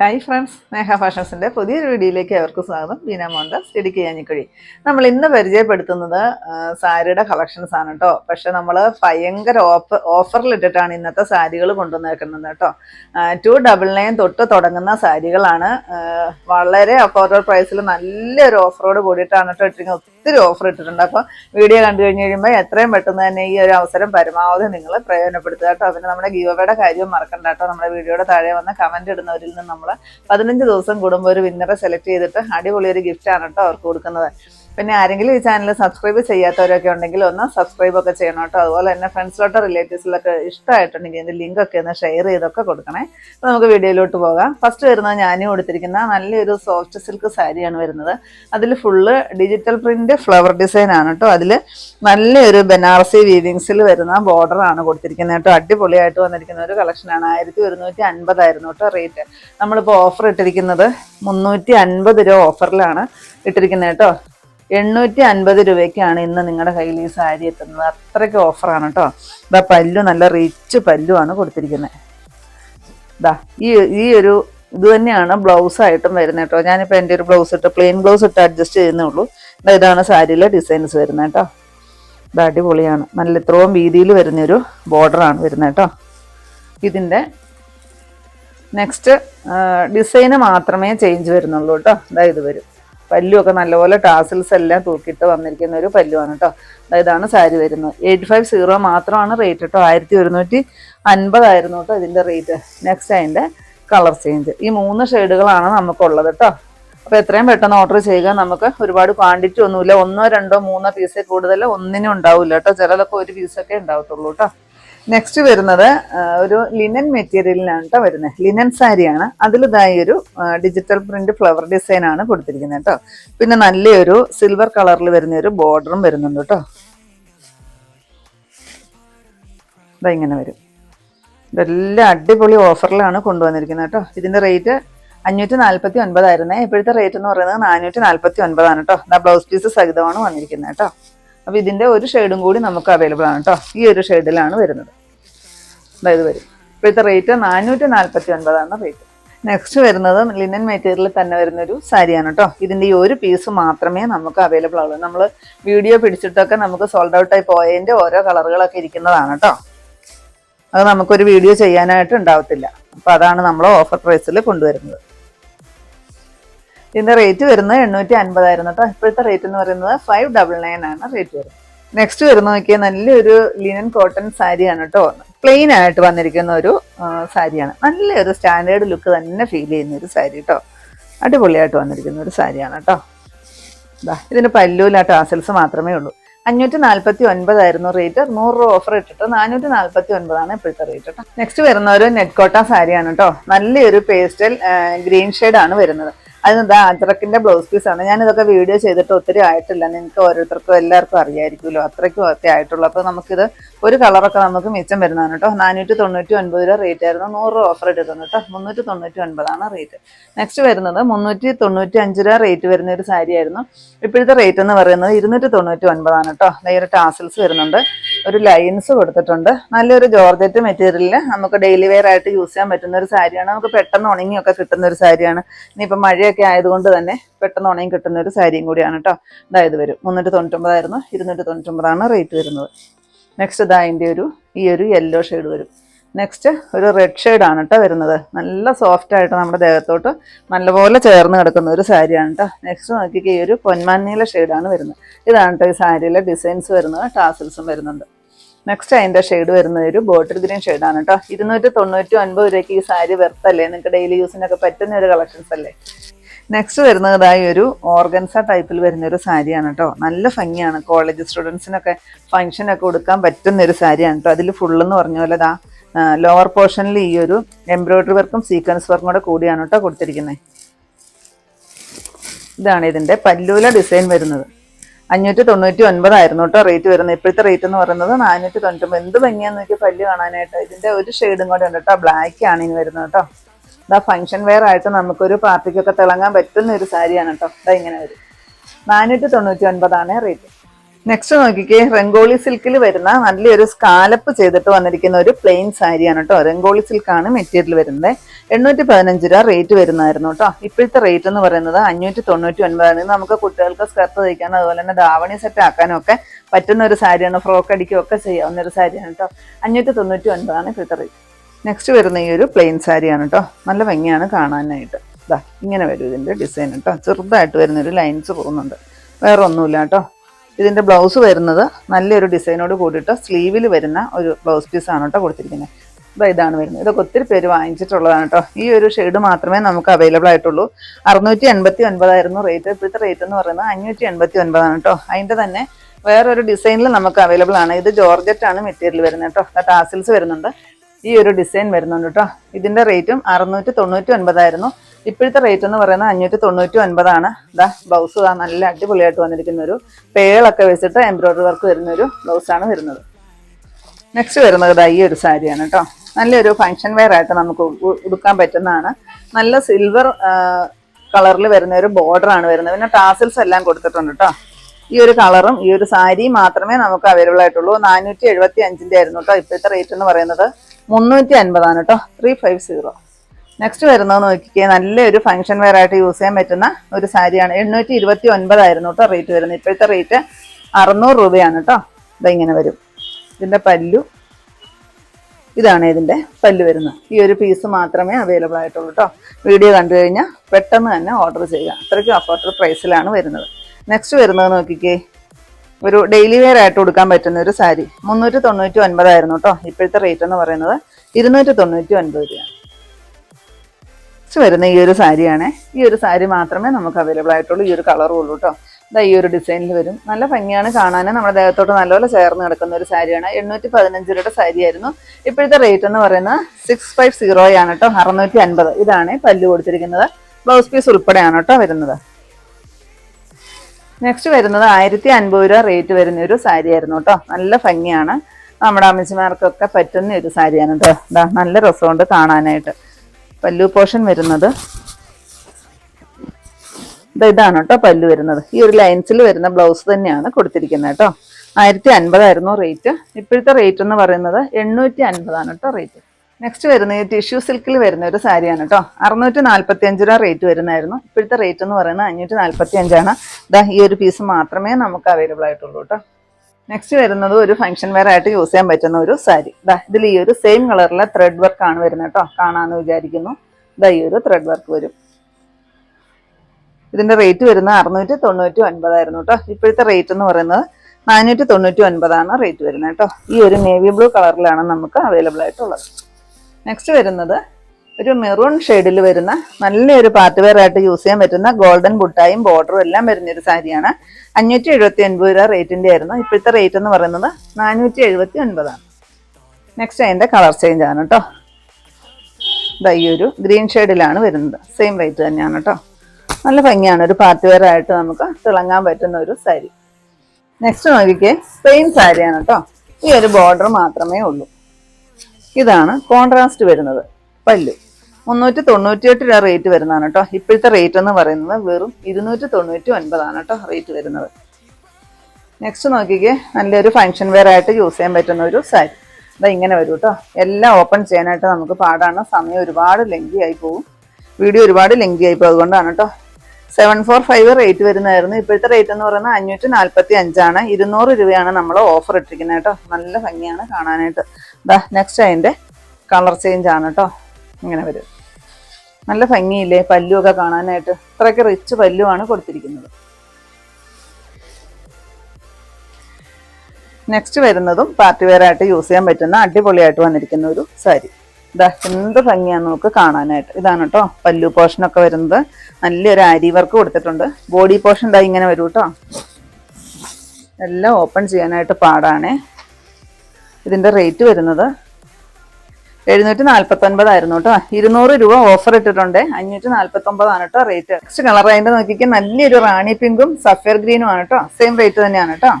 Hi friends സ്നേഹ ഫാഷൻസിന്റെ പുതിയൊരു വീഡിയോയിലേക്ക് അവർക്ക് സ്വാഗതം. ബീന മോഹൻദാസ് ഇടുക്കി ഞാഞ്ഞിക്കുഴി നമ്മൾ ഇന്ന് പരിചയപ്പെടുത്തുന്നത് സാരിയുടെ കളക്ഷൻസ് ആണ് കേട്ടോ പക്ഷെ നമ്മൾ ഭയങ്കര ഓഫർ ഓഫറിലിട്ടിട്ടാണ് ഇന്നത്തെ സാരികൾ കൊണ്ടുവന്നേക്കുന്നത് കേട്ടോ ടു ഡബിൾ നയൻ തൊട്ട് തുടങ്ങുന്ന സാരികളാണ്. വളരെ അഫോർഡബിൾ പ്രൈസിൽ നല്ലൊരു ഓഫറോട് കൂടിയിട്ടാണ് കേട്ടോ ഇട്ടിരിക്കുന്നത്. ഒത്തിരി ഓഫർ ഇട്ടിട്ടുണ്ട്. അപ്പോൾ വീഡിയോ കണ്ടു കഴിഞ്ഞ് കഴിയുമ്പോൾ എത്രയും പെട്ടെന്ന് തന്നെ ഈ ഒരു അവസരം പരമാവധി നിങ്ങൾ പ്രയോജനപ്പെടുത്തുക കേട്ടോ. പിന്നെ നമ്മുടെ ഗീവയുടെ കാര്യവും മറക്കണ്ട കേട്ടോ. നമ്മുടെ വീഡിയോയുടെ താഴെ വന്ന് കമന്റ് ഇടുന്നവരിൽ നിന്ന് നമ്മൾ പതിനഞ്ച് ദിവസം കൂടുമ്പോൾ ഒരു വിന്നറെ സെലക്ട് ചെയ്തിട്ട് അടിപൊളി ഒരു ഗിഫ്റ്റാണ് കേട്ടോ അവർക്ക് കൊടുക്കുന്നത്. പിന്നെ ആരെങ്കിലും ഈ ചാനൽ സബ്സ്ക്രൈബ് ചെയ്യാത്തവരൊക്കെ ഉണ്ടെങ്കിൽ ഒന്ന് സബ്സ്ക്രൈബ് ഒക്കെ ചെയ്യണം കേട്ടോ. അതുപോലെ തന്നെ ഫ്രണ്ട്സിലോട്ടോ റിലേറ്റീവ്സിലൊക്കെ ഇഷ്ടമായിട്ടുണ്ടെങ്കിൽ എന്റെ ലിങ്ക് ഒക്കെ ഒന്ന് ഷെയർ ചെയ്തൊക്കെ കൊടുക്കണേ. അപ്പോൾ നമുക്ക് വീഡിയോയിലോട്ട് പോകാം. ഫസ്റ്റ് വരുന്നത് ഞാനും കൊടുത്തിരിക്കുന്ന നല്ലൊരു സോഫ്റ്റ് സിൽക്ക് സാരിയാണ് വരുന്നത്. അതിൽ full digital print flower design ആണ് കേട്ടോ. അതിൽ നല്ലൊരു ബനാറസി വീവിങ്സിൽ വരുന്ന ബോർഡർ ആണ് കൊടുത്തിരിക്കുന്നത് കേട്ടോ. അടിപൊളിയായിട്ട് വന്നിരിക്കുന്ന ഒരു കളക്ഷനാണ് ആയിരത്തി ഒരുന്നൂറ്റി അൻപതായിരുന്നു കേട്ടോ റേറ്റ് നമ്മളിപ്പോൾ ഓഫർ ഇട്ടിരിക്കുന്നത് മുന്നൂറ്റി അൻപത് രൂപ ഓഫറിലാണ് ഇട്ടിരിക്കുന്നത് കേട്ടോ. എണ്ണൂറ്റി അൻപത് രൂപയ്ക്കാണ് ഇന്ന് നിങ്ങളുടെ കയ്യിൽ ഈ സാരി എത്തുന്നത്. അത്രയ്ക്ക് ഓഫറാണ് കേട്ടോ ഇതാ പല്ലു നല്ല റിച്ച് പല്ലുമാണ് കൊടുത്തിരിക്കുന്നത് ഇതാ ഈ ഈ ഒരു ഇത് തന്നെയാണ് ബ്ലൗസ് ആയിട്ടും വരുന്നത് കേട്ടോ ഞാനിപ്പോൾ എന്റെ ഒരു ബ്ലൗസ് ഇട്ട് പ്ലെയിൻ ബ്ലൗസ് ഇട്ട് അഡ്ജസ്റ്റ് ചെയ്യുന്നേ ഉള്ളൂ. ഇതാണ് സാരിയിലെ ഡിസൈൻസ് വരുന്നത് കേട്ടോ ഇത് അടിപൊളിയാണ്. നല്ല ഇത്രയും വീതിയിൽ വരുന്നൊരു ബോർഡറാണ് വരുന്നത് കേട്ടോ ഇതിന്റെ നെക്സ്റ്റ് ഡിസൈന് മാത്രമേ ചേഞ്ച് വരുന്നുള്ളൂ കേട്ടോ ഇതാ ഇത് വരും. പല്ലുമൊക്കെ നല്ലപോലെ ടാസിൽസ് എല്ലാം തൂക്കിയിട്ട് വന്നിരിക്കുന്ന ഒരു പല്ലുവാണ് കേട്ടോ. ഇതാണ് സാരി വരുന്നത്. എയ്റ്റ് ഫൈവ് സീറോ മാത്രമാണ് റേറ്റ് കേട്ടോ. ആയിരത്തി ഒരുന്നൂറ്റി അൻപതായിരുന്നു കേട്ടോ ഇതിന്റെ റേറ്റ്. നെക്സ്റ്റ് അതിന്റെ കളർ ചേഞ്ച്. ഈ മൂന്ന് ഷെയ്ഡുകളാണ് നമുക്കുള്ളത് കേട്ടോ. അപ്പോൾ എത്രയും പെട്ടെന്ന് ഓർഡർ ചെയ്യുക. നമുക്ക് ഒരുപാട് ക്വാണ്ടിറ്റി ഒന്നുമില്ല. ഒന്നോ രണ്ടോ മൂന്നോ പീസേ കൂടുതൽ ഒന്നിനും ഉണ്ടാവില്ല കേട്ടോ. ചിലതൊക്കെ ഒരു പീസൊക്കെ ഉണ്ടാവത്തുള്ളൂ കേട്ടോ. നെക്സ്റ്റ് വരുന്നത് ഒരു ലിനൻ മെറ്റീരിയലിനാണ് കേട്ടോ വരുന്നത് ലിനൻ സാരിയാണ്. അതിലിതായ ഒരു ഡിജിറ്റൽ പ്രിന്റ് ഫ്ലവർ ഡിസൈൻ ആണ് കൊടുത്തിരിക്കുന്നത് കേട്ടോ പിന്നെ നല്ലൊരു സിൽവർ കളറിൽ വരുന്ന ഒരു ബോർഡറും വരുന്നുണ്ട് കേട്ടോ ഇതാ ഇങ്ങനെ വരും. ഇതെല്ലാം അടിപൊളി ഓഫറിലാണ് കൊണ്ടുവന്നിരിക്കുന്നത് കേട്ടോ ഇതിന്റെ റേറ്റ് അഞ്ഞൂറ്റി നാല്പത്തി ഒൻപതായിരുന്നേ ഇപ്പോഴത്തെ റേറ്റ് എന്ന് പറയുന്നത് നാനൂറ്റി നാല്പത്തി ഒൻപതാണ് കേട്ടോ ബ്ലൗസ് പീസ് സഹിതമാണ് വന്നിരിക്കുന്നത് കേട്ടോ അപ്പോൾ ഇതിന്റെ ഒരു ഷെയ്ഡും കൂടി നമുക്ക് അവൈലബിൾ ആണ് കേട്ടോ ഈ ഒരു ഷെയ്ഡിലാണ് വരുന്നത്. അതായത് വരും. ഇപ്പോഴത്തെ റേറ്റ് നാനൂറ്റി നാല്പത്തി ഒൻപതാണ് റേറ്റ് നെക്സ്റ്റ് വരുന്നത് ലിനൻ മെറ്റീരിയലിൽ തന്നെ വരുന്ന ഒരു സാരിയാണ് കേട്ടോ ഇതിന്റെ ഈ ഒരു പീസ് മാത്രമേ നമുക്ക് അവൈലബിൾ ആവുള്ളൂ. നമ്മൾ വീഡിയോ പിടിച്ചിട്ടൊക്കെ നമുക്ക് സോൾഡ് ഔട്ട് ആയി പോയതിന്റെ ഓരോ കളറുകളൊക്കെ ഇരിക്കുന്നതാണ് കേട്ടോ അത് നമുക്കൊരു വീഡിയോ ചെയ്യാനായിട്ട് ഉണ്ടാവത്തില്ല. അപ്പോൾ അതാണ് നമ്മൾ ഓഫർ പ്രൈസിൽ കൊണ്ടുവരുന്നത്. ഇതിന്റെ റേറ്റ് വരുന്നത് എണ്ണൂറ്റി അൻപതായിരുന്നു കേട്ടോ ഇപ്പോഴത്തെ റേറ്റ് എന്ന് പറയുന്നത് ഫൈവ് ഡബിൾ നയൻ ആണ് റേറ്റ് വരുന്നത്. നെക്സ്റ്റ് വരുന്ന നോക്കിയാൽ നല്ലൊരു ലിനൻ കോട്ടൺ സാരിയാണ് കേട്ടോ പ്ലെയിൻ ആയിട്ട് വന്നിരിക്കുന്ന ഒരു സാരിയാണ്. നല്ലൊരു സ്റ്റാൻഡേർഡ് ലുക്ക് തന്നെ ഫീൽ ചെയ്യുന്ന ഒരു സാരി കേട്ടോ അടിപൊളിയായിട്ട് വന്നിരിക്കുന്ന ഒരു സാരിയാണ് കേട്ടോ ഇതിന് പല്ലൂല ടാസൽസ് മാത്രമേ ഉള്ളൂ. അഞ്ഞൂറ്റി നാൽപ്പത്തി ഒൻപതായിരുന്നു റേറ്റ് നൂറ് രൂപ ഓഫർ ഇട്ടിട്ട് നാനൂറ്റി നാൽപ്പത്തി ഒൻപതാണ് ഇപ്പോഴത്തെ റേറ്റ് കേട്ടോ നെക്സ്റ്റ് വരുന്ന ഒരു നെറ്റ് കോട്ട സാരിയാണ് കേട്ടോ നല്ലൊരു പേസ്റ്റൽ ഗ്രീൻ ആണ് വരുന്നത്. അത് എന്താ അജ്രക്കിന്റെ ബ്ലൗസ് പീസ് ആണ്. ഞാൻ ഇതൊക്കെ വീഡിയോ ചെയ്തിട്ട് ഒത്തിരി ആയിട്ടില്ല. നിങ്ങൾക്ക് ഓരോരുത്തർക്കും എല്ലാവർക്കും അറിയായിരിക്കുമല്ലോ. അത്രയ്ക്കും ഒക്കെ ആയിട്ടുള്ളൂ. അപ്പോൾ നമുക്കിത് ഒരു കളറൊക്കെ നമുക്ക് മിച്ചം വരുന്നതാണ് കേട്ടോ. നാനൂറ്റി തൊണ്ണൂറ്റി ഒൻപത് രൂപ റേറ്റ് ആയിരുന്നു. നൂറ് രൂപ ഓഫർ ഇട്ടിരുന്നു കേട്ടോ. മുന്നൂറ്റി തൊണ്ണൂറ്റി ഒൻപതാണ് റേറ്റ് നെക്സ്റ്റ് വരുന്നത് മുന്നൂറ്റി തൊണ്ണൂറ്റി അഞ്ച് രൂപ റേറ്റ് വരുന്ന ഒരു സാരി ആയിരുന്നു. ഇപ്പോഴത്തെ റേറ്റ് എന്ന് പറയുന്നത് ഇരുന്നൂറ്റി തൊണ്ണൂറ്റി ഒൻപതാണ് കേട്ടോ ഒരു ടാസിൽസ് വരുന്നുണ്ട്. ഒരു ലൈൻസ് കൊടുത്തിട്ടുണ്ട്. നല്ലൊരു ജോർജറ്റ് മെറ്റീരിയലിൽ നമുക്ക് ഡെയിലി വെയർ ആയിട്ട് യൂസ് ചെയ്യാൻ പറ്റുന്ന ഒരു സാരിയാണ് നമുക്ക് പെട്ടെന്ന് ഉണങ്ങിയൊക്കെ കിട്ടുന്ന ഒരു സാരിയാണ് ഇനിയിപ്പോൾ മഴയൊക്കെ ആയതുകൊണ്ട് തന്നെ പെട്ടെന്ന് ഉണങ്ങി കിട്ടുന്ന ഒരു സാരിയും കൂടിയാണ് കേട്ടോ അതായത് വരും. മുന്നൂറ്റി തൊണ്ണൂറ്റൊമ്പതായിരുന്നു. ഇരുന്നൂറ്റി തൊണ്ണൂറ്റൊമ്പതാണ് റേറ്റ് വരുന്നത് നെക്സ്റ്റ് ഇതാ ഒരു ഈ ഒരു യെല്ലോ ഷെയ്ഡ് വരും. നെക്സ്റ്റ് ഒരു റെഡ് ഷെയ്ഡാണ് കേട്ടോ വരുന്നത്. നല്ല സോഫ്റ്റ് ആയിട്ട് നമ്മുടെ ദേഹത്തോട്ട് നല്ലപോലെ ചേർന്ന് കിടക്കുന്ന ഒരു സാരിയാണ് കേട്ടോ നെക്സ്റ്റ് നോക്കിക്ക് ഈ ഒരു പൊന്മാനീല ഷെയ്ഡാണ് വരുന്നത്. ഇതാണ് കേട്ടോ ഈ സാരിയിലെ ഡിസൈൻസ് വരുന്നത്. ടാസൽസും വരുന്നുണ്ട്. നെക്സ്റ്റ് അതിന്റെ ഷെയ്ഡ് വരുന്നത് ഒരു ബോട്ടിൽ ഗ്രീൻ ഷെയ്ഡാണ് കേട്ടോ ഇരുന്നൂറ്റി തൊണ്ണൂറ്റി ഒൻപത് രൂപയ്ക്ക് ഈ സാരി വെർത്തല്ലേ നിങ്ങൾക്ക് ഡെയിലി യൂസിനൊക്കെ പറ്റുന്ന ഒരു കളക്ഷൻസ് അല്ലേ? നെക്സ്റ്റ് വരുന്നതായി ഒരു ഓർഗൻസ ടൈപ്പിൽ വരുന്ന ഒരു സാരിയാണ് കേട്ടോ നല്ല ഭംഗിയാണ്. കോളേജ് സ്റ്റുഡൻസിനൊക്കെ ഫംഗ്ഷനൊക്കെ കൊടുക്കാൻ പറ്റുന്ന ഒരു സാരിയാണ് കേട്ടോ അതിൽ ഫുള്ളെന്ന് പറഞ്ഞ പോലെ ദാ ലോവർ പോർഷനിൽ ഈ ഒരു എംബ്രോയിഡറി വർക്കും സീക്വൻസ് വർക്കും കൂടെ കൂടിയാണ് കേട്ടോ കൊടുത്തിരിക്കുന്നത് ഇതാണ് ഇതിന്റെ പല്ലൂല ഡിസൈൻ വരുന്നത്. അഞ്ഞൂറ്റി തൊണ്ണൂറ്റി ഒൻപതായിരുന്നു കേട്ടോ റേറ്റ് വരുന്നത്. ഇപ്പോഴത്തെ റേറ്റ് എന്ന് പറയുന്നത് നാനൂറ്റി തൊണ്ണൂറ്റി എന്ത് ഭംഗിയാന്ന് നോക്കി പല്ല് കാണാനായിട്ട്. ഇതിന്റെ ഒരു ഷെയ്ഡും കൂടെ ഉണ്ട് കേട്ടോ ബ്ലാക്ക് ആണ് ഇനി വരുന്നത് കേട്ടോ ഇതാ ഫംഗ്ഷൻ വെയർ ആയിട്ട് നമുക്കൊരു പാർട്ടിക്കൊക്കെ തിളങ്ങാൻ പറ്റുന്ന ഒരു സാരിയാണ് കേട്ടോ ഇതാ ഇങ്ങനെ വരും. നാനൂറ്റി തൊണ്ണൂറ്റി ഒൻപതാണ് റേറ്റ് നെക്സ്റ്റ് നോക്കിക്കേ റംഗോളി സിൽക്കിൽ വരുന്ന നല്ലൊരു സ്കാലപ്പ് ചെയ്തിട്ട് വന്നിരിക്കുന്ന ഒരു പ്ലെയിൻ സാരിയാണ് കേട്ടോ റംഗോളി സിൽക്കാണ് മെറ്റീരിയൽ വരുന്നത് എണ്ണൂറ്റി പതിനഞ്ച് രൂപ റേറ്റ് വരുന്നതായിരുന്നു കേട്ടോ ഇപ്പോഴത്തെ റേറ്റ് എന്ന് പറയുന്നത് അഞ്ഞൂറ്റി തൊണ്ണൂറ്റി ഒൻപതാണ് നമുക്ക് കുട്ടികൾക്ക് സ്കർട്ട് തയ്ക്കാനും അതുപോലെ തന്നെ ദാവണി സെറ്റ് ആക്കാനും ഒക്കെ പറ്റുന്ന ഒരു സാരിയാണ്. ഫ്രോക്ക് അടിക്കുകയൊക്കെ ചെയ്യാവുന്ന ഒരു സാരിയാണ് കേട്ടോ അഞ്ഞൂറ്റി തൊണ്ണൂറ്റി ഒൻപതാണ് ഇപ്പോഴത്തെ റേറ്റ് നെക്സ്റ്റ് വരുന്ന ഈ ഒരു പ്ലെയിൻ സാരിയാണ് കേട്ടോ നല്ല ഭംഗിയാണ് കാണാനായിട്ട്. ഇതാ ഇങ്ങനെ വരും ഇതിന്റെ ഡിസൈൻ കേട്ടോ ചെറുതായിട്ട് വരുന്നൊരു ലൈൻസ് പോകുന്നുണ്ട്. വേറെ ഒന്നുമില്ല കേട്ടോ ഇതിന്റെ ബ്ലൗസ് വരുന്നത് നല്ലൊരു ഡിസൈനോട് കൂടിയിട്ട് സ്ലീവിൽ വരുന്ന ഒരു ബ്ലൗസ് പീസാണ് കേട്ടോ കൊടുത്തിരിക്കുന്നത് ഇതാ ഇതാണ് വരുന്നത്. ഇതൊക്കെ ഒത്തിരി പേര് വാങ്ങിച്ചിട്ടുള്ളതാണ് കേട്ടോ ഈ ഒരു ഷെയ്ഡ് മാത്രമേ നമുക്ക് അവൈലബിൾ ആയിട്ടുള്ളൂ. അറുന്നൂറ്റി എൺപത്തി ഒൻപതായിരുന്നു റേറ്റ് ഇപ്പോഴത്തെ റേറ്റ് എന്ന് പറയുന്നത് അഞ്ഞൂറ്റി എൺപത്തി ഒൻപതാണ് കേട്ടോ അതിന്റെ തന്നെ വേറൊരു ഡിസൈനിൽ നമുക്ക് അവൈലബിൾ ആണ്. ഇത് ജോർജറ്റ് ആണ് മെറ്റീരിയൽ വരുന്നത് കേട്ടോ ടാസിൽസ് വരുന്നുണ്ട്. ഈ ഒരു ഡിസൈൻ വരുന്നുണ്ട് കേട്ടോ ഇതിന്റെ റേറ്റും അറുന്നൂറ്റി തൊണ്ണൂറ്റി ഒൻപതായിരുന്നു ഇപ്പോഴത്തെ റേറ്റ് എന്ന് പറയുന്നത് അഞ്ഞൂറ്റി തൊണ്ണൂറ്റി ഒൻപതാണ് ഇതാ ബ്ലൗസ് ഇതാ നല്ല അടിപൊളിയായിട്ട് വന്നിരിക്കുന്ന ഒരു പേളൊക്കെ വെച്ചിട്ട് എംബ്രോയിഡറി വർക്ക് വരുന്ന ഒരു ബ്ലൗസാണ് വരുന്നത്. നെക്സ്റ്റ് വരുന്നത് ഇതാ ഈ ഒരു സാരിയാണ് കേട്ടോ നല്ലൊരു ഫങ്ഷൻ വെയർ ആയിട്ട് നമുക്ക് ഉടുക്കാൻ പറ്റുന്നതാണ്. നല്ല സിൽവർ കളറിൽ വരുന്ന ഒരു ബോർഡർ ആണ് വരുന്നത്. പിന്നെ ടാസിൽസ് എല്ലാം കൊടുത്തിട്ടുണ്ട് കേട്ടോ ഈ ഒരു കളറും ഈ ഒരു സാരിയും മാത്രമേ നമുക്ക് അവൈലബിൾ ആയിട്ടുള്ളൂ. നാനൂറ്റി എഴുപത്തി അഞ്ചിന്റെ ആയിരുന്നു കേട്ടോ ഇപ്പോഴത്തെ റേറ്റ് എന്ന് പറയുന്നത്. മുന്നൂറ്റി അൻപതാണ് കേട്ടോ ത്രീ ഫൈവ് സീറോ നെക്സ്റ്റ് വരുന്നത് നോക്കിക്കേ നല്ലൊരു ഫംഗ്ഷൻ വെയർ ആയിട്ട് യൂസ് ചെയ്യാൻ പറ്റുന്ന ഒരു സാരിയാണ്. എണ്ണൂറ്റി ഇരുപത്തി ഒൻപതായിരുന്നു കേട്ടോ റേറ്റ് വരുന്നത്. ഇപ്പോഴത്തെ റേറ്റ് അറുന്നൂറ് രൂപയാണ് കേട്ടോ ഇങ്ങനെ വരും. ഇതിന്റെ പല്ലു. ഇതാണ് ഇതിന്റെ പല്ല് വരുന്നത്. ഈ ഒരു പീസ് മാത്രമേ അവൈലബിൾ ആയിട്ടുള്ളൂ കേട്ടോ വീഡിയോ കണ്ടു കഴിഞ്ഞാൽ പെട്ടെന്ന് തന്നെ ഓർഡർ ചെയ്യുക. അത്രയ്ക്കും അഫോർഡബിൾ പ്രൈസിലാണ് വരുന്നത്. നെക്സ്റ്റ് വരുന്നത് നോക്കിക്കേ ഒരു ഡെയിലി വെയർ ആയിട്ട് കൊടുക്കാൻ പറ്റുന്ന ഒരു സാരി. മുന്നൂറ്റി തൊണ്ണൂറ്റി ഒൻപതായിരുന്നു കേട്ടോ ഇപ്പോഴത്തെ റേറ്റ് എന്ന് പറയുന്നത്. ഇരുന്നൂറ്റി തൊണ്ണൂറ്റി ഒൻപത് രൂപയാണ് വരുന്ന ഈ ഒരു സാരിയാണ്. ഈ ഒരു സാരി മാത്രമേ നമുക്ക് അവൈലബിൾ ആയിട്ടുള്ളൂ. ഈ ഒരു കളർ ഉള്ളൂ കേട്ടോ ഇതാ ഈ ഒരു ഡിസൈനിൽ വരും. നല്ല ഭംഗിയാണ് കാണാൻ നമ്മുടെ ദേഹത്തോട്ട് നല്ലപോലെ ചേർന്ന് കിടക്കുന്ന ഒരു സാരിയാണ്. എണ്ണൂറ്റി പതിനഞ്ച് രൂപയുടെ സാരി ആയിരുന്നു ഇപ്പോഴത്തെ റേറ്റ് എന്ന് പറയുന്നത് സിക്സ് ഫൈവ് സീറോയാണ് കേട്ടോ അറുന്നൂറ്റി അൻപത് ഇതാണ് പല്ലു കൊടുത്തിരിക്കുന്നത്. ബ്ലൗസ് പീസ് ഉൾപ്പെടെയാണ് കേട്ടോ വരുന്നത്. നെക്സ്റ്റ് വരുന്നത് ആയിരത്തി അൻപത് രൂപ റേറ്റ് വരുന്ന ഒരു സാരി ആയിരുന്നു കേട്ടോ നല്ല ഭംഗിയാണ്. നമ്മുടെ അമ്മച്ചിമാർക്കൊക്കെ പറ്റുന്ന ഒരു സാരിയാണ് കേട്ടോ ഇതാ നല്ല രസമുണ്ട് കാണാനായിട്ട്. പല്ലു പോർഷൻ വരുന്നത്. ഇതാണ് കേട്ടോ പല്ലു വരുന്നത്. ഈ ഒരു ലൈൻസിൽ വരുന്ന ബ്ലൗസ് തന്നെയാണ് കൊടുത്തിരിക്കുന്നത് കേട്ടോ ആയിരത്തി അൻപതായിരുന്നു റേറ്റ് ഇപ്പോഴത്തെ റേറ്റ് എന്ന് പറയുന്നത് എണ്ണൂറ്റി അൻപതാണ് കേട്ടോ റേറ്റ് നെക്സ്റ്റ് വരുന്നത് ടിഷ്യൂ സിൽക്കിൽ വരുന്ന ഒരു സാരിയാണ് കേട്ടോ അറുന്നൂറ്റി നാൽപ്പത്തി അഞ്ച് രൂപ റേറ്റ് വരുന്നായിരുന്നു ഇപ്പോഴത്തെ റേറ്റ് എന്ന് പറയുന്നത് അഞ്ഞൂറ്റി നാൽപ്പത്തി അഞ്ചാണ് ദാ ഈ ഒരു പീസ് മാത്രമേ നമുക്ക് അവൈലബിൾ ആയിട്ടുള്ളൂ കേട്ടോ നെക്സ്റ്റ് വരുന്നത് ഒരു ഫംഗ്ഷൻ വെയർ ആയിട്ട് യൂസ് ചെയ്യാൻ പറ്റുന്ന ഒരു സാരി ദാ ഇതിൽ ഈ ഒരു സെയിം കളറിലെ ത്രെഡ് വർക്ക് ആണ് വരുന്നത് കേട്ടോ കാണാമെന്ന് വിചാരിക്കുന്നു. ദാ ഈ ഒരു ത്രെഡ് വർക്ക് വരും. ഇതിന്റെ റേറ്റ് വരുന്നത് അറുന്നൂറ്റി തൊണ്ണൂറ്റി ഒൻപതായിരുന്നു കേട്ടോ ഇപ്പോഴത്തെ റേറ്റ് എന്ന് പറയുന്നത് നാനൂറ്റി തൊണ്ണൂറ്റി ഒൻപതാണ് റേറ്റ് വരുന്നത് കേട്ടോ ഈ ഒരു നേവി ബ്ലൂ കളറിലാണ് നമുക്ക് അവൈലബിൾ ആയിട്ടുള്ളത്. നെക്സ്റ്റ് വരുന്നത് ഒരു മെറൂൺ ഷെയ്ഡിൽ വരുന്ന നല്ലൊരു പാർട്ടി വെയർ ആയിട്ട് യൂസ് ചെയ്യാൻ പറ്റുന്ന ഗോൾഡൻ ബുട്ടായും ബോർഡറും എല്ലാം വരുന്നൊരു സാരിയാണ്. അഞ്ഞൂറ്റി എഴുപത്തി ഒൻപത് രൂപ റേറ്റിന്റെ ആയിരുന്നു. ഇപ്പോഴത്തെ റേറ്റ് എന്ന് പറയുന്നത് നാനൂറ്റി എഴുപത്തി ഒൻപതാണ് നെക്സ്റ്റ് അതിന്റെ കളർ ചേഞ്ച് ആണ് കേട്ടോ ഇതാ ഈ ഒരു ഗ്രീൻ ഷെയ്ഡിലാണ് വരുന്നത്. സെയിം റേറ്റ് തന്നെയാണ് കേട്ടോ നല്ല ഭംഗിയാണ്. ഒരു പാർട്ടി വെയർ ആയിട്ട് നമുക്ക് തിളങ്ങാൻ പറ്റുന്ന ഒരു സാരി. നെക്സ്റ്റ് നോക്കിക്കേ സെയിം സാരിയാണ് കേട്ടോ ഈ ഒരു ബോർഡർ മാത്രമേ ഉള്ളൂ. ഇതാണ് കോൺട്രാസ്റ്റ് വരുന്നത്. പല്ലു. മുന്നൂറ്റി തൊണ്ണൂറ്റിയെട്ട് രൂപ റേറ്റ് വരുന്നതാണ് കേട്ടോ ഇപ്പോഴത്തെ റേറ്റ് എന്ന് പറയുന്നത് വെറും ഇരുന്നൂറ്റി തൊണ്ണൂറ്റി ഒൻപതാണ് കേട്ടോ റേറ്റ് വരുന്നത്. നെക്സ്റ്റ് നോക്കിക്കേ. നല്ലൊരു ഫങ്ഷൻ വെയർ ആയിട്ട് യൂസ് ചെയ്യാൻ പറ്റുന്ന ഒരു സാരി അതാ ഇങ്ങനെ വരും കേട്ടോ എല്ലാം ഓപ്പൺ ചെയ്യാനായിട്ട് നമുക്ക് പാടാണ്. സമയം ഒരുപാട് ലെങ്കി ആയി പോകും. വീഡിയോ ഒരുപാട് ലെങ്കി ആയി പോകും അതുകൊണ്ടാണ് കേട്ടോ സെവൻ ഫോർ ഫൈവ് റേറ്റ് വരുന്നതായിരുന്നു. ഇപ്പോഴത്തെ റേറ്റ് എന്ന് പറയുന്നത് അഞ്ഞൂറ്റി നാൽപ്പത്തി അഞ്ചാണ് ഇരുന്നൂറ് രൂപയാണ് നമ്മൾ ഓഫർ ഇട്ടിരിക്കുന്നത് കേട്ടോ. നല്ല ഭംഗിയാണ് കാണാനായിട്ട്. ദാ നെക്സ്റ്റ് അതിന്റെ കളർ ചേഞ്ച് ആണ് കേട്ടോ. ഇങ്ങനെ വരും. നല്ല ഭംഗിയില്ലേ? പല്ലുമൊക്കെ കാണാനായിട്ട്. ഇത്രയ്ക്ക് റിച്ച് പല്ലുമാണ് കൊടുത്തിരിക്കുന്നത്. നെക്സ്റ്റ് വരുന്നതും പാർട്ടി വെയറായിട്ട് യൂസ് ചെയ്യാൻ പറ്റുന്ന അടിപൊളിയായിട്ട് വന്നിരിക്കുന്ന ഒരു സാരി ഇതാ എന്ത് ഭംഗിയാന്ന് നമുക്ക് കാണാനായിട്ട്. ഇതാണ് കേട്ടോ പല്ലു പോർഷനൊക്കെ വരുന്നത്. നല്ലൊരു അരി വർക്ക് കൊടുത്തിട്ടുണ്ട്. ബോഡി പോർഷൻ ഇതാ ഇങ്ങനെ വരും കേട്ടോ എല്ലാം ഓപ്പൺ ചെയ്യാനായിട്ട് പാടാണേ. ഇതിന്റെ റേറ്റ് വരുന്നത് എഴുന്നൂറ്റി നാല്പത്തി ഒൻപതായിരുന്നു കേട്ടോ ഇരുന്നൂറ് രൂപ ഓഫർ ഇട്ടിട്ടുണ്ട്. അഞ്ഞൂറ്റി നാൽപ്പത്തൊമ്പതാണ് കേട്ടോ റേറ്റ് നെക്സ്റ്റ് കളർ അതിന്റെ നോക്കിക്കാൻ നല്ലൊരു റാണി പിങ്കും സഫയർ ഗ്രീനും ആണ് കേട്ടോ സെയിം റേറ്റ് തന്നെയാണ് കേട്ടോ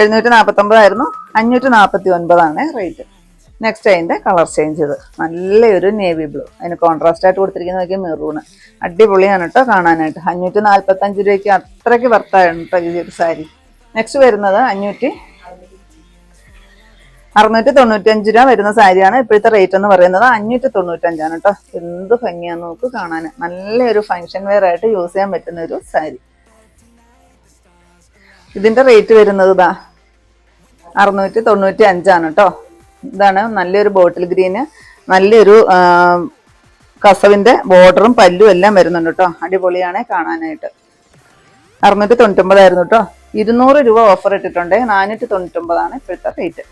എഴുന്നൂറ്റി നാൽപ്പത്തി ഒമ്പതായിരുന്നു അഞ്ഞൂറ്റി നാൽപ്പത്തി ഒൻപതാണ് റേറ്റ് നെക്സ്റ്റ് അതിന്റെ കളർ ചേഞ്ച് ചെയ്ത് നല്ലൊരു നേവി ബ്ലൂ അതിന് കോൺട്രാസ്റ്റ് ആയിട്ട് കൊടുത്തിരിക്കുന്ന നോക്കിയാൽ മെറൂണ് അടിപൊളിയാണ് കേട്ടോ കാണാനായിട്ട്. അഞ്ഞൂറ്റി നാൽപ്പത്തഞ്ച് രൂപയ്ക്ക് അത്രയ്ക്ക് വർത്തായാണ് കേട്ടോ ഈ ഒരു സാരി നെക്സ്റ്റ് വരുന്നത് അഞ്ഞൂറ്റി അറുന്നൂറ്റി തൊണ്ണൂറ്റഞ്ച് രൂപ വരുന്ന സാരിയാണ് ഇപ്പോഴത്തെ റേറ്റ് എന്ന് പറയുന്നത് അഞ്ഞൂറ്റി തൊണ്ണൂറ്റഞ്ചാണ് കേട്ടോ എന്ത് ഭംഗിയാണ് നോക്ക് കാണാൻ നല്ലൊരു ഫങ്ഷൻ വെയർ ആയിട്ട് യൂസ് ചെയ്യാൻ പറ്റുന്ന ഒരു സാരി ഇതിന്റെ റേറ്റ് വരുന്നത് ഇതാ അറുന്നൂറ്റി തൊണ്ണൂറ്റി അഞ്ചാണ് കേട്ടോ ഇതാണ് നല്ലൊരു ബോട്ടിൽ ഗ്രീന്. നല്ലൊരു കസവിന്റെ ബോർഡറും പല്ലും എല്ലാം വരുന്നുണ്ട് കേട്ടോ അടിപൊളിയാണ് കാണാനായിട്ട്. അറുന്നൂറ്റി തൊണ്ണൂറ്റൊമ്പതായിരുന്നു കേട്ടോ ഇരുന്നൂറ് രൂപ ഓഫർ ഇട്ടിട്ടുണ്ട്. നാനൂറ്റി തൊണ്ണൂറ്റൊമ്പതാണ് ഇപ്പോഴത്തെ റേറ്റ്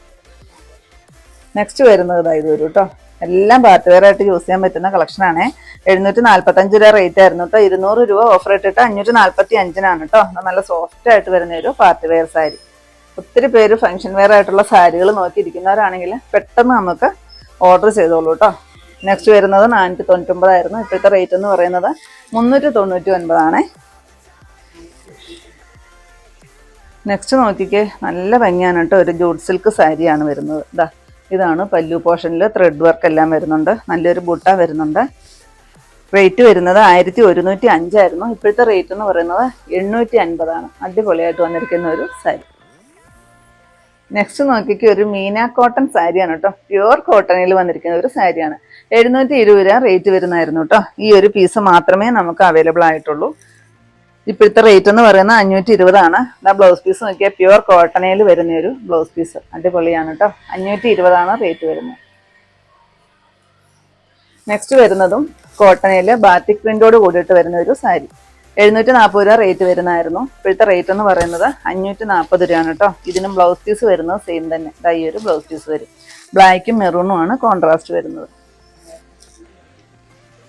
നെക്സ്റ്റ് വരുന്നത് ഇതായത് വരും കേട്ടോ എല്ലാം പാർട്ടി വെയർ ആയിട്ട് യൂസ് ചെയ്യാൻ പറ്റുന്ന കളക്ഷനാണ് എഴുന്നൂറ്റി നാല്പത്തഞ്ച് രൂപ റേറ്റ് ആയിരുന്നു കേട്ടോ ഇരുന്നൂറ് രൂപ ഓഫർ ഇട്ടിട്ട് അഞ്ഞൂറ്റി നാല്പത്തി അഞ്ചിനാണ് കേട്ടോ നല്ല സോഫ്റ്റ് ആയിട്ട് വരുന്ന ഒരു പാർട്ടി വെയർ സാരി ഒത്തിരി പേര് ഫംഗ്ഷൻ വെയർ ആയിട്ടുള്ള സാരികൾ നോക്കിയിരിക്കുന്നവരാണെങ്കിൽ പെട്ടെന്ന് നമുക്ക് ഓർഡർ ചെയ്തോളൂ കേട്ടോ നെക്സ്റ്റ് വരുന്നത് നാനൂറ്റി തൊണ്ണൂറ്റൊമ്പതായിരുന്നു ഇപ്പോഴത്തെ റേറ്റ് എന്ന് പറയുന്നത് മുന്നൂറ്റി തൊണ്ണൂറ്റി ഒൻപതാണേ നെക്സ്റ്റ് നോക്കിക്കേ. നല്ല ഭംഗിയാണ് കേട്ടോ ഒരു ജൂട്ട് സിൽക്ക് സാരിയാണ് വരുന്നത്. ഇതാ ഇതാണ് പല്ലു പോർഷനിൽ ത്രെഡ് വർക്ക് എല്ലാം വരുന്നുണ്ട്. നല്ലൊരു ബുട്ട വരുന്നുണ്ട്. റേറ്റ് വരുന്നത് ആയിരത്തി ഒരുന്നൂറ്റി അഞ്ചായിരുന്നു ഇപ്പോഴത്തെ റേറ്റ് എന്ന് പറയുന്നത് എണ്ണൂറ്റി അൻപതാണ് അടിപൊളിയായിട്ട് വന്നിരിക്കുന്ന ഒരു സാരി. നെക്സ്റ്റ് നോക്കിക്ക് ഒരു മീന കോട്ടൺ സാരിയാണ് കേട്ടോ. പ്യുവർ കോട്ടണിൽ വന്നിരിക്കുന്ന ഒരു സാരിയാണ് എഴുന്നൂറ്റി ഇരുപത് രൂപ റേറ്റ് വരുന്നതായിരുന്നു കേട്ടോ. ഈ ഒരു പീസ് മാത്രമേ നമുക്ക് അവൈലബിൾ ആയിട്ടുള്ളൂ. ഇപ്പോഴത്തെ റേറ്റ് എന്ന് പറയുന്നത് അഞ്ഞൂറ്റി ഇരുപതാണ് ആ ബ്ലൗസ് പീസ് നോക്കിയാൽ പ്യുവർ കോട്ടണയിൽ വരുന്ന ഒരു ബ്ലൗസ് പീസ് അടിപൊളിയാണ് കേട്ടോ. അഞ്ഞൂറ്റി ഇരുപതാണ് റേറ്റ് വരുന്നത്. നെക്സ്റ്റ് വരുന്നതും കോട്ടണയിൽ ബാറ്റിക് പ്രിന്റോട് കൂടിയിട്ട് വരുന്ന ഒരു സാരി എഴുന്നൂറ്റി നാൽപ്പത് രൂപ റേറ്റ് വരുന്നതായിരുന്നു. ഇപ്പോഴത്തെ റേറ്റ് എന്ന് പറയുന്നത് അഞ്ഞൂറ്റി നാൽപ്പത് രൂപയാണ് കേട്ടോ. ഇതിനും ബ്ലൗസ് പീസ് വരുന്നത് സെയിം തന്നെ. ഈ ഒരു ബ്ലൗസ് പീസ് വരും. ബ്ലാക്കും മെറൂണും ആണ് കോൺട്രാസ്റ്റ് വരുന്നത്.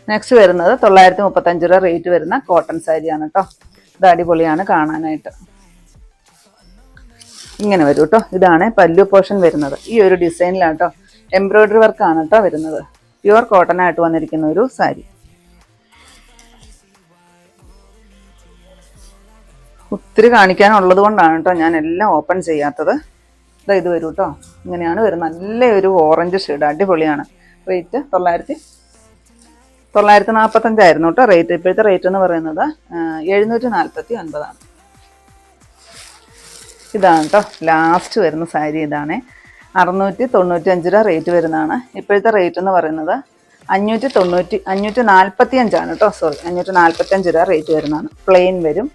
നെക്സ്റ്റ് വരുന്നത് തൊള്ളായിരത്തി മുപ്പത്തഞ്ച് രൂപ റേറ്റ് വരുന്ന കോട്ടൺ സാരിയാണ് കേട്ടോ. ഇത് അടിപൊളിയാണ് കാണാനായിട്ട്. ഇങ്ങനെ വരും കേട്ടോ. ഇതാണ് പല്ലു പോർഷൻ വരുന്നത്. ഈ ഒരു ഡിസൈനിലാണ് കേട്ടോ. എംബ്രോയിഡറി വർക്കാണ് കേട്ടോ വരുന്നത്. പ്യുവർ കോട്ടൺ ആയിട്ട് വന്നിരിക്കുന്ന ഒരു സാരി ഒത്തിരി കാണിക്കാനുള്ളത് കൊണ്ടാണ് കേട്ടോ ഞാൻ എല്ലാം ഓപ്പൺ ചെയ്യാത്തത്. ഇതാ ഇത് വരും കേട്ടോ ഇങ്ങനെയാണ് വരുന്നത് നല്ലൊരു ഓറഞ്ച് ഷെയ്ഡ് അടിപൊളിയാണ്. റേറ്റ് തൊള്ളായിരത്തി തൊള്ളായിരത്തി നാൽപ്പത്തഞ്ചായിരുന്നു കേട്ടോ റേറ്റ് ഇപ്പോഴത്തെ റേറ്റ് എന്ന് പറയുന്നത് എഴുന്നൂറ്റി നാൽപ്പത്തി ഒൻപതാണ് ഇതാണ് കേട്ടോ ലാസ്റ്റ് വരുന്ന സാരി ഇതാണ്. അറുന്നൂറ്റി തൊണ്ണൂറ്റി അഞ്ച് രൂപ റേറ്റ് വരുന്നതാണ്. ഇപ്പോഴത്തെ റേറ്റ് എന്ന് പറയുന്നത് അഞ്ഞൂറ്റി തൊണ്ണൂറ്റി അഞ്ഞൂറ്റി നാൽപ്പത്തി അഞ്ചാണ് കേട്ടോ സോറി അഞ്ഞൂറ്റി നാൽപ്പത്തി അഞ്ച് രൂപ റേറ്റ് വരുന്നതാണ്. പ്ലെയിൻ വരും.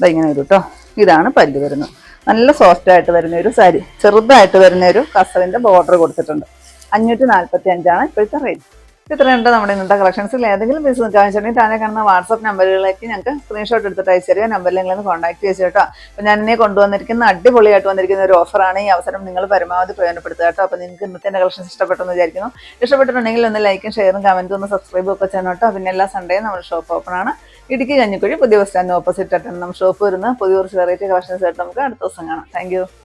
ഇതാ ഇങ്ങനെ വരും കേട്ടോ ഇതാണ് പല്ല് വരുന്നത്. നല്ല സോഫ്റ്റ് ആയിട്ട് വരുന്ന ഒരു സാരി. ചെറുതായിട്ട് വരുന്ന ഒരു കസവിന്റെ ബോർഡർ കൊടുത്തിട്ടുണ്ട്. അഞ്ഞൂറ്റി നാൽപ്പത്തി അഞ്ചാണ് ഇപ്പോഴത്തെ റേറ്റ് ഇത്രയുണ്ട് നമ്മുടെ ഇന്നത്തെ കളക്ഷൻസിൽ ഏതെങ്കിലും പീസ് കാണിച്ചിട്ടുണ്ടെങ്കിൽ താഴെ കാണുന്ന വാട്സപ്പ് നമ്പറുകളിലേക്ക് ഞങ്ങൾക്ക് സ്ക്രീൻഷോട്ട് എടുത്തിട്ട് അയച്ചു തരിക. നമ്പറിൽ നിങ്ങളൊന്ന് കോൺടാക്ട് ചെയ്ത് കേട്ടോ. അപ്പോൾ ഞാൻ എന്നെ കൊണ്ടുവന്നിരിക്കുന്ന അടിപൊളിയായിട്ട് വന്നിരിക്കുന്ന ഒരു ഓഫറാണ് ഈ അവസരം നിങ്ങൾ പരമാവധി പ്രയോജനപ്പെടുത്തുക കേട്ടോ. അപ്പോൾ നിങ്ങൾക്ക് ഇന്നത്തെ കളക്ഷൻസ് ഇഷ്ടപ്പെട്ടെന്ന് വിചാരിക്കുന്നു. ഇഷ്ടപ്പെട്ടിട്ടുണ്ടെങ്കിൽ ഒന്ന് ലൈക്കും ഷെയറും കമന്റും ഒന്ന് സബ്സ്ക്രൈബും ഒക്കെ ചെയ്യണം കേട്ടോ. പിന്നെ എല്ലാ സൺഡേയും നമ്മുടെ ഷോപ്പ് ഓപ്പൺ ആണ്. ഇടുക്കി കഞ്ഞിക്കുഴി പുതിയ ബസ് സ്റ്റാൻഡ് ഓപ്പോസിറ്റ് ആയിട്ടാണ് നമ്മുടെ ഷോപ്പ് വരുന്നത്. പുതിയ കുറച്ച് വെറൈറ്റി കളക്ഷൻസ് ആയിട്ട് നമുക്ക് അടുത്ത ദിവസം കാണാം. താങ്ക്